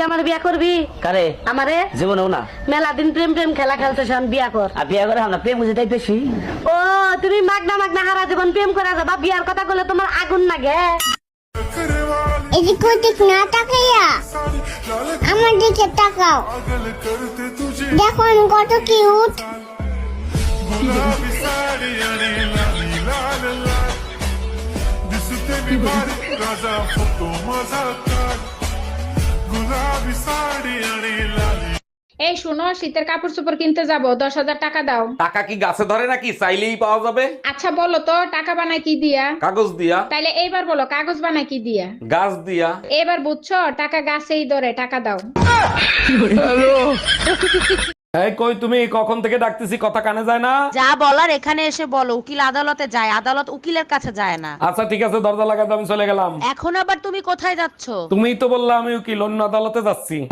কি আমার বিয়া করবি? কারে? আমারে? জীবনেও না। মেলা দিন প্রেম প্রেম খেলা খেলছে শোন বিয়া কর। আর বিয়া করে আমরা প্রেম বুঝে তাই পেছি ও তুমি মাগনা মাগনা হারা জীবন প্রেম করা যাবা বিয়ার কথা বলে তোমার আগুন লাগে। এদিক ওদিক না তাকাইয়া আমার দিকে তাকাও। দেখো কত কিউট Raza, foto, maza, এই শোনো শীতের কাপড় চোপড় কিনতে যাব দশ হাজার টাকা দাও। টাকা কি গাছে ধরে নাকি? চাইলেই পাওয়া যাবে। আচ্ছা বলো তো টাকা বানায় কি দিয়া? কাগজ দিয়া। তাইলে এইবার বলো কাগজ বানায় কি দিয়া? গাছ দিয়া। এবার বুঝছ টাকা গাছেই ধরে টাকা দাও। এই কই তুমি কখন থেকে ডাকতেছি? কথা কানে যায় না? যা বলার এখানে এসে বলো উকিল আদালতে যায় আদালত উকিলের কাছে যায় না। আচ্ছা ঠিক আছে দরজা লাগাতে আমি চলে গেলাম। এখন আবার তুমি কোথায় যাচ্ছ? তুমিই তো বললা আমি উকিল অন্য আদালতে যাচ্ছি।